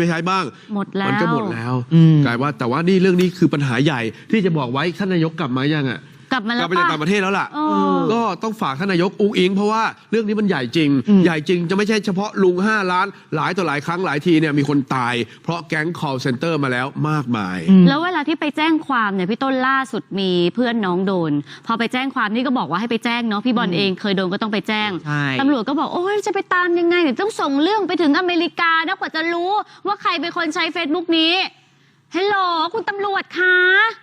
ไปใช้บ้างหมดแล้ว มันก็หมดแล้วอืม กลายว่าแต่ว่านี่เรื่องนี้คือปัญหาใหญ่ที่จะบอกไว้ท่านนายกกลับมายังอะ กลับมากแล้ลัวบไปจากป่ะต่างประเทศแล้วล่ะ เออ ก็ต้องฝากท่านนายกอุ้งอิง เพราะว่าเรื่องนี้มันใหญ่จริง อืม ใหญ่จริงจะไม่ใช่เฉพาะลุง 5 ล้าน หลายต่อหลายครั้งหลายทีเนี่ยมีคนตาย เพราะแก๊ง call center มาแล้วมากมายอืมแล้วเวลาที่ไปแจ้งความเนี่ยพี่ต้นล่าสุดมีเพื่อนน้องโดน พอไปแจ้งความนี่ก็บอกว่าให้ไปแจ้งเนาะพี่บอลเองเคยโดนก็ต้องไปแจ้งใช่ ตำรวจก็บอกโอ้ยจะไปตามยังไงเดี๋ยวต้องส่งเรื่องไปถึงอเมริกานะกว่าจะรู้ว่าใครเป็นคนใช้ Facebook นี้ ฮัลโหลคุณตำรวจคะ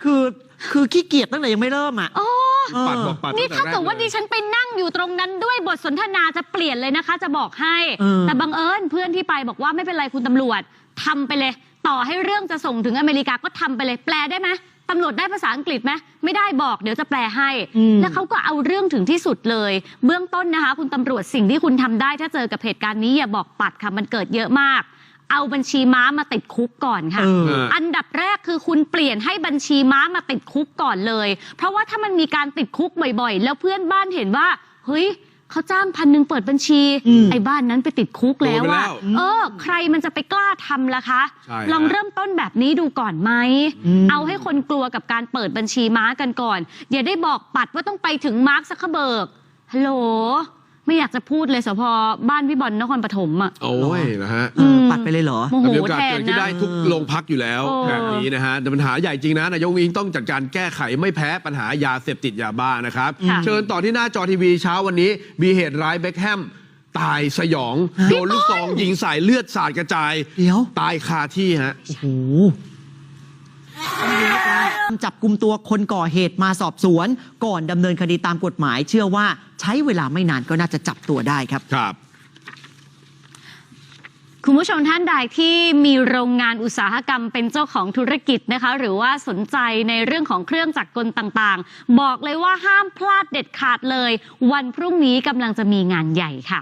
คือคือขี้เกียจตั้งแต่ยังไม่เริ่มอะโอ้เออ ปัดบอกปัดนี่ตั้งแต่ถ้าเกิดแรว่าดิลยฉันไปนั่งอยู่ตรงนั้นด้วยบทสนทนาจะเปลี่ยนเลยนะคะ จะบอกให้ เออ แต่บังเอิญเพื่อนที่ไปบอกว่าไม่เป็นไรคุณตำรวจทำไปเลย ต่อให้เรื่องจะส่งถึงอเมริกาก็ทำไปเลย แปลได้ไหมตำรวจได้ภาษาอังกฤษไหมไม่ได้บอกเดี๋ยวจะแปลให้ อืม แล้วเขาก็เอาเรื่องถึงที่สุดเลย เบื้องต้นนะคะ คุณตำรวจสิ่งที่คุณทำได้ถ้าเจอกับเหตุการณ์นี้อย่าบอกปัดค่ะมันเกิดเยอะมาก เอาบัญชีม้ามาติดคุกก่อนค่ะเออเอออันดับแรกคือคุณเปลี่ยนให้บัญชีม้ามาติดคุกก่อนเลย เพราะว่าถ้ามันมีการติดคุกบ่อยๆ แล้วเพื่อนบ้านเห็นว่าเฮ้ยเขาจ้างพันหนึ่งเปิดบัญชีอืมไอ้บ้านนั้นไปติดคุกแล้วโดนไปแล้อะวเออ ใครมันจะไปกล้าทำล่ะคะใช่ลองฮะเริ่มต้นแบบนี้ดูก่อนไหมอืมเอาให้คนกลัวกับการเปิดบัญชีม้ากันก่อน อย่าได้บอกปัดว่าต้องไปถึงมาร์คซักเคอร์เบิร์กฮัลโหล ไม่อยากจะพูดเลยสพบ้านพี่บอลนครปฐมอะโอ้ยนะฮะเออปัดไปเลยเหรอ โมโหมีโอกาสแทนเกิดขึ้นนะ ได้ทุกโรงพักอยู่แล้วโอ้แบบนี้นะฮะแต่ปัญหาใหญ่จริงนะนายกอิงต้องจัดการแก้ไขไม่แพ้ปัญหายาเสพติดยาบ้านะครับ ค่ะ เชิญต่อที่หน้าจอทีวีเช้าวันนี้ มีเหตุร้ายเบคแฮมตายสยองโดนลูกซองยิงใส่เลือดสาดกระจายเดี๋ยว ตายคาที่ฮะ โอ้โห จับกลุ่มตัวคนก่อเหตุมาสอบสวน ก่อนดำเนินคดีตามกฎหมาย เชื่อว่าใช้เวลาไม่นานก็น่าจะจับตัวได้ครับ ครับคุณผู้ชมท่านใดที่มีโรงงานอุตสาหกรรมเป็นเจ้าของธุรกิจนะคะ หรือว่าสนใจในเรื่องของเครื่องจักรกลต่างๆ บอกเลยว่าห้ามพลาดเด็ดขาดเลย วันพรุ่งนี้กำลังจะมีงานใหญ่ค่ะ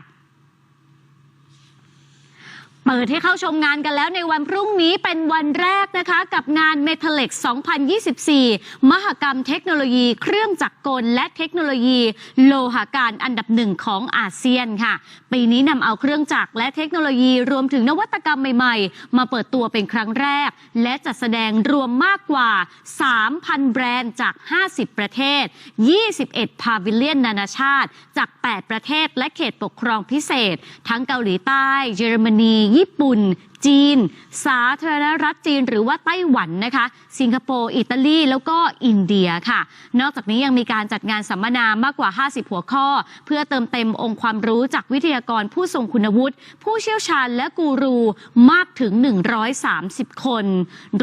เปิดให้เข้าชมงานกันแล้วในวันพรุ่งนี้เป็นวันแรกนะคะ กับงาน m e t a l e x 2024 มหกรรมเทคโนโลยีเครื่องจักรกล และเทคโนโลยีโลหะการอันดับหนึ่งของอาเซียนค่ะ ปีนี้นำเอาเครื่องจักรและเทคโนโลยีรวมถึงนวัตกรรมใหม่ๆ มาเปิดตัวเป็นครั้งแรก และจัดแสดงรวมมากกว่า 3,000 แบรนด์จาก 50 ประเทศ 21 พาวิเลียนนานาชาติ จาก 8 ประเทศและเขตปกครองพิเศษ ทั้งเกาหลีใต้ เยอรมนีญี่ปุ่นจีน สาธารณรัฐจีน หรือว่าไต้หวันนะคะ สิงคโปร์อิตาลีแล้วก็อินเดียค่ะ นอกจากนี้ยังมีการจัดงานสัมมนามากกว่า 50 หัวข้อ เพื่อเติมเต็มองค์ความรู้จากวิทยากรผู้ทรงคุณวุฒิ ผู้เชี่ยวชาญและกูรูมากถึง 130 คน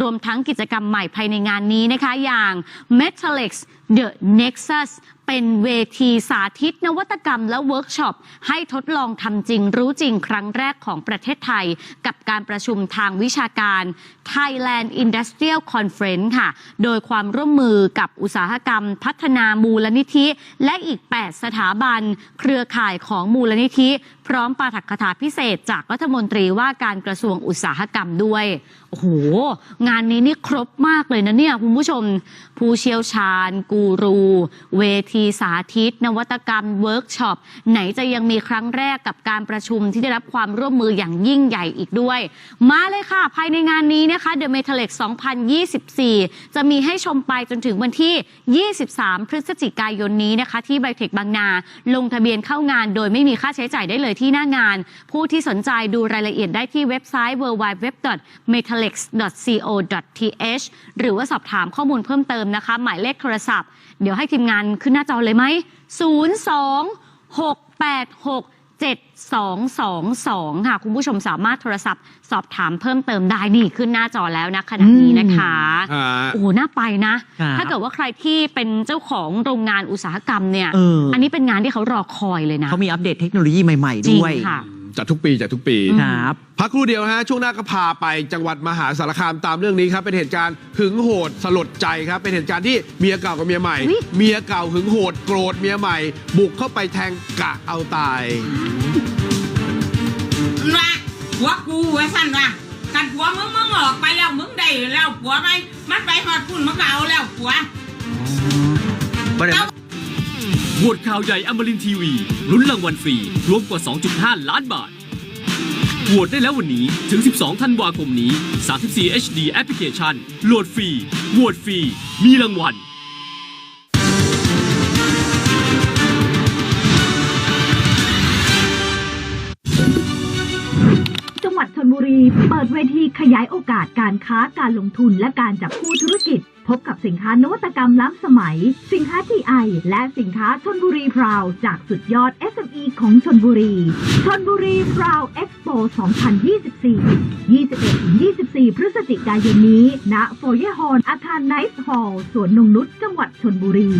รวมทั้งกิจกรรมใหม่ภายในงานนี้นะคะอย่าง Metalix The Nexus เป็นเวทีสาธิตนวัตกรรมและเวิร์กช็อป ให้ทดลองทำจริงรู้จริงครั้งแรกของประเทศไทย กับการประชุมทางวิชาการ Thailand Industrial Conference ค่ะ โดยความร่วมมือกับอุตสาหกรรม พัฒนามูลนิธิ และอีก 8 สถาบัน เครือข่ายของมูลนิธิ พร้อมปาฐกถาพิเศษจากรัฐมนตรีว่าการกระทรวงอุตสาหกรรมด้วย โอ้โห งานนี้นี่ครบมากเลยนะเนี่ย คุณผู้ชม ผู้เชี่ยวชาญ กูรู เวทีสาธิต นวัตกรรมเวิร์กช็อป ไหนจะยังมีครั้งแรกกับการประชุมที่ได้รับความร่วมมืออย่างยิ่งใหญ่อีกด้วย มาเลยค่ะ ภายในงานนี้นะคะ The Metalex 2024 จะมีให้ชมไปจนถึงวันที่ 23 พฤศจิกายนนี้นะคะ ที่ไบเทคบางนา ลงทะเบียนเข้างานโดยไม่มีค่าใช้จ่ายได้เลยที่หน้างาน ผู้ที่สนใจดูรายละเอียดได้ที่เว็บไซต์ www.metalex.co.th หรือว่าสอบถามข้อมูลเพิ่มเติมนะคะ หมายเลขโทรศัพท์ เดี๋ยวให้ทีมงานขึ้นหน้าจอเลยไหม 02 686 7222 ค่ะ คุณผู้ชมสามารถโทรศัพท์ สอบถามเพิ่มเติมได้นี่ขึ้นหน้าจอแล้วนะขณะนี้นะคะฮะ โอ้โหน่าไปนะ ครับ ถ้าเกิดว่าใครที่เป็นเจ้าของโรงงานอุตสาหกรรมเนี่ยเอออันนี้เป็นงานที่เขารอคอยเลยนะ เขามีอัปเดตเทคโนโลยีใหม่จริๆงด้วยค่ะ จัดทุกปีจัดทุกปี ครับ พักครู่เดียวฮะช่วงหน้าก็พาไปจังหวัดมหาสารคามตามเรื่องนี้ครับ เป็นเหตุการณ์หึงโหดสลดใจครับ เป็นเหตุการณ์ที่เมียเก่ากับเมียใหม่ อุ๊ย เมียเก่าหึงโหดโกรธเมียใหม่ บุกเข้าไปแทงกะเอาตายว่าผัวกูไว้สั่นว่ากันผัวมึงมึงออกไปแล้วมึงได้แล้วผัวไหมมันไปหอดพุ่นมันก็เอาแล้วผัวโหวตข่าวใหญ่อมรินทีวีลุ้นรางวัลฟรี รวมกว่า 2.5 ล้านบาทโหวตได้แล้ววันนี้ถึง 12 ธันวาคมนี้ 34 HD แอปพลิเคชันโหลดฟรีโหวตฟรี มีรางวัล จังหวัดชนบุรี เปิดเวทีขยายโอกาสการค้าการลงทุนและการจับคู่ธุรกิจ พบกับสินค้านวัตกรรมล้ำสมัย สินค้า TI และสินค้าชนบุรีพราว จากสุดยอด SME ของชนบุรีชนบุรีพราวเอ็กซ์โป 2024 21-24 พฤศจิกายนนี้ ณโฟเยฮอลอาคารไนท์ฮอลล์สวนนงนุษย์จังหวัดชนบุรี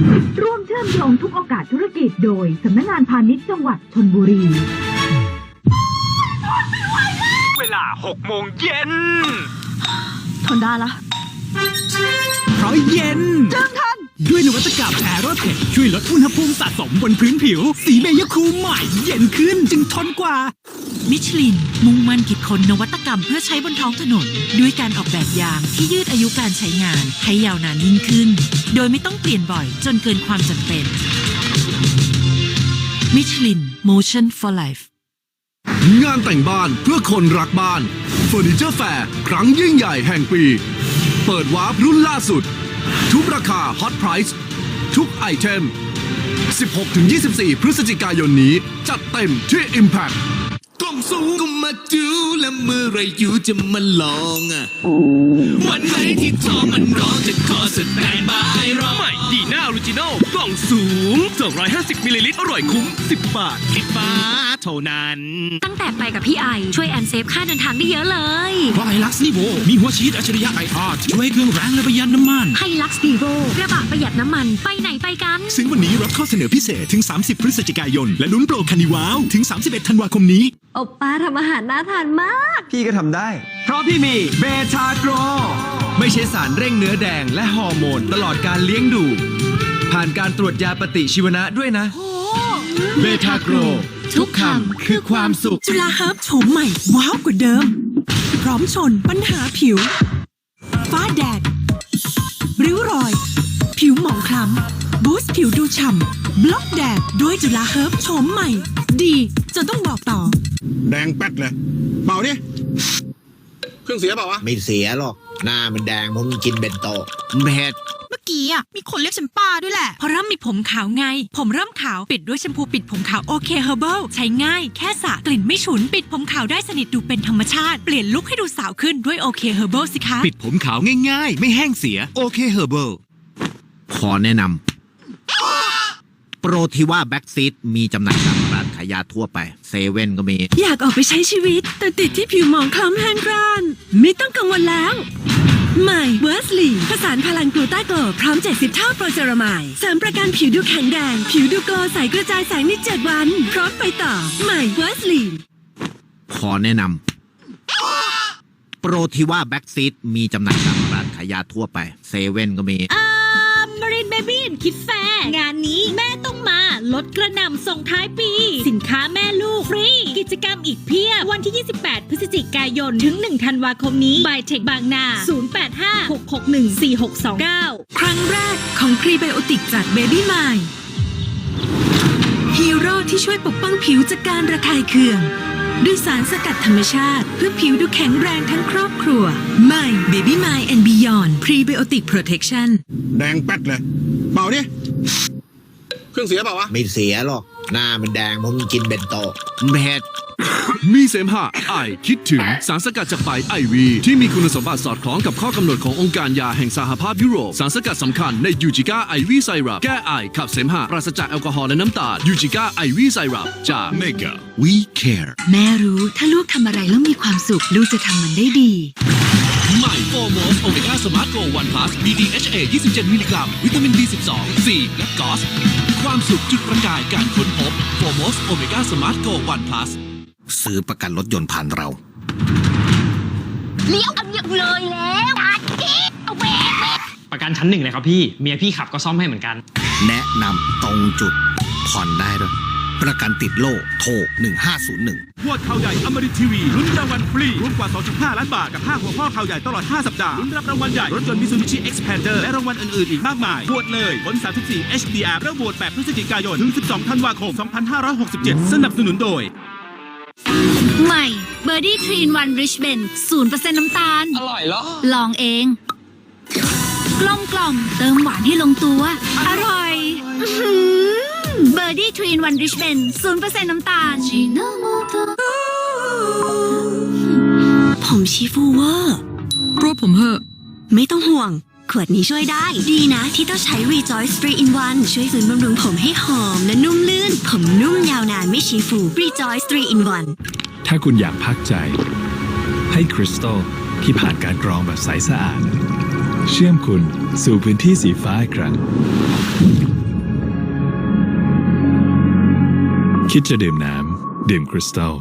ร่วมเชื่อมโยงทุกโอกาสธุรกิจโดยสำนักงานพาณิชย์จังหวัดชนบุรีเวลา 6 โมงเย็น ทนได้ละเพราะเย็น จังทัน ด้วยนวัตกรรมแอโรเทคช่วยลดอุณหภูมิสะสมบนพื้นผิว สีเบยคูใหม่เย็นขึ้นจึงทนกว่า มิชลิน มุ่งมั่นคิดค้นนวัตกรรมเพื่อใช้บนท้องถนน ด้วยการออกแบบยางที่ยืดอายุการใช้งาน ให้ยาวนานยิ่งขึ้น โดยไม่ต้องเปลี่ยนบ่อยจนเกินความจำเป็นมิชลิน Motion for Life งานแต่งบ้านเพื่อคนรักบ้านเฟอร์นิเจอร์แฟร์ครั้งยิ่งใหญ่แห่งปี เปิดวาร์ปรุ่นล่าสุด ทุกราคาฮอตไพรส์ทุกไอเทม 16-24 พฤศจิกายนนี้ จัดเต็มที่ Impact กล่องสูงก็มาจูแล้วเมื่อไรอยู่จะมาลองอะ วันไหนที่ท้องมันร้องจะขอสแตนบายรอใหม่ดีน่าออริจินอลกล่องสูง 250 มิลลิลิตรอร่อยคุ้ม 10 บาทสิบบาทเท่านั้น ตั้งแต่ไปกับพี่ไอ ช่วยแอนเซฟค่าเดินทางได้เยอะเลย เพราะไฮลักซ์นิโวมีหัวฉีดอัจฉริยะไออาร์ช่วยเครื่องแรงและประหยัดน้ำมันให้ลักซ์ดีโวกระบะประหยัดน้ำมันไปไหนไปกัน ซึ่งวันนี้รับข้อเสนอพิเศษถึง 30 พฤศจิกายน และลุ้นโปรคันนิว้าวถึง 31 ธันวาคมนี้ โอป้าทำอาหารน่าทานมาก พี่ก็ทำได้ เพราะพี่มีเบทาโกร ไม่ใช่สารเร่งเนื้อแดงและฮอร์โมนตลอดการเลี้ยงดู ผ่านการตรวจยาปฏิชีวนะด้วยนะ เบทาโกร ทุกคำคือความสุข จุฬาเฮิร์บโฉมใหม่ ว้าวกว่าเดิม พร้อมชนปัญหาผิว ฟ้าแดด ริ้วรอย ผิวหมองคล้ำบูสต์ผิวดูฉ่ำบล็อกแดดด้วยจุฬาเฮิร์บโฉมใหม่ ดีจนต้องบอกต่อ แดงแป๊ดเลยเป่าดิเครื่องเสียเปล่าวะไม่เสียหรอก หน้ามันแดงเพราะมันกินเบนโตเผ็ดเมื่อกี้อะมีคนเรียกฉันป้าด้วยแหละ เพราะเริ่มมีผมขาวไง ผมเริ่มขาวปิดด้วยแชมพูปิดผมขาวโอเคเฮอร์เบิลใช้ง่ายแค่สระกลิ่นไม่ฉุน ปิดผมขาวได้สนิทดูเป็นธรรมชาติเปลี่ยนลุคให้ดูสาวขึ้นด้วยโอเคเฮอร์เบิลสิคะ ปิดผมขาวง่ายๆ ไม่แห้งเสีย โอเคเฮอร์เบิลขอแนะนำโปรที่ว่าแบ็กซีดมีจำหน่ายตามร้านขายยาทั่วไปเซเว่นก็มี อยากออกไปใช้ชีวิต แต่ติดที่ผิวหมองคล้ำแห้งกร้าน ไม่ต้องกังวลแล้ว ใหม่เวอร์สลีผสานพลังกลูต้าโกลพร้อม 70 เท่าโปรเจอรามายเสริมประกันผิวดูแข็งแรง ผิวดูโกลใสกระจายแสงใน7วัน พร้อมไปต่อ ใหม่เวอร์สลีขอแนะนำโปรที่ว่าแบ็กซีดมีจำหน่ายตามร้านขายยาทั่วไปเซเว่นก็มีมารินเบบี้คิดแฟร์งานนี้แม่ต้องมา ลดกระหน่ำส่งท้ายปี สินค้าแม่ลูกฟรี กิจกรรมอีกเพียบ วันที่ 28 พฤศจิกายน ถึง 1 ธันวาคมนี้บายเทคบางนา 0856614629 ครั้งแรกของพรีไบโอติกจากเบบี้มายฮีโร่ที่ช่วยปกป้องผิวจากการระคายเคืองด้วยสารสกัดธรรมชาติ เพื่อผิวดูแข็งแรงทั้งครอบครัวใหม่ Baby m y and Beyond Prebiotic Protection แดงแป๊ดเลย เป่าดิ เครื่องเสียเปล่าวะ ไม่เสียหรอก หน้ามันแดงเพราะมันกินเบนโตเผ็ด มีเสมหะไอคิดถึงสารสกัดจากใบไอวี ที่มีคุณสมบัติสอดคล้องกับข้อกำหนดขององค์การยาแห่งสหภาพยุโรป สารสกัดสำคัญในยูจิก้าไอวีไซรัปแก้ไอขับเสมหะปราศจากแอลกอฮอล์และน้ำตาลยูจิก้าไอวีไซรัปจาก Mega We Care แม่รู้ถ้าลูกทำอะไรแล้วมีความสุข ลูกจะทำมันได้ดี ใหม่โฟโมสโอเมก้าสมาร์ทโกวันพลัส BDHA 27 มิลลิกรัม วิตามิน B12 C และกอสความสุขจุดประกายการค้นพบโฟโมสโอเมก้าสมาร์ทโกวันพลัสซื้อประกันรถยนต์ผ่านเรา เลี้ยวเอาเลี้ยวเลยแล้วตาจิ๊กเอาแหวกแหวกประกันชั้นหนึ่งเลยครับพี่ เมียพี่ขับก็ซ่อมให้เหมือนกัน แนะนำตรงจุดผ่อนได้ด้วย ประกันติดโล่โทร 1501พวดข่าวใหญ่อมรินทีวีลุ้นรางวัลฟรีรวมกว่า 2.5 ล้านบาทกับ 5 หัวข้อข่าวใหญ่ตลอด 5 สัปดาห์ลุ้นรับรางวัลใหญ่ รถยนต์ Mitsubishi Xpander และรางวัลอื่น ๆ อีกมากมายโหวตเลยบน34 HDR เริ่มโหวต8พฤศจิกายน ถึง 12 ธันวาคม 2567 สนับสนุนโดย ใหม่เบอร์ดี้ทรีนวันริชเบนศูนย์เปอร์เซ็นต์น้ำตาล อร่อยเหรอ ลองเอง กลมกล่อมเติมหวานให้ลงตัว อร่อย เบอร์ดี้ทรีนวันริชเบนศูนย์เปอร์เซ็นต์น้ำตาล ผมชีฟูเวอร์รวบผมเหอะ ไม่ต้องห่วง ขวดนี้ช่วยได้ ดีนะที่ต้องใช้ Rejoice 3 in 1 ช่วยฟื้นบำรุงผมให้หอมและนุ่มลื่น ผมนุ่มยาวนานไม่ชีฟู Rejoice 3 in 1 ถ้าคุณอยากพักใจ ให้คริสตัลที่ผ่านการกรองแบบใสสะอาด เชื่อมคุณสู่พื้นที่สีฟ้าอีกครั้ง คิดจะดื่มน้ำ ดื่มคริสตัล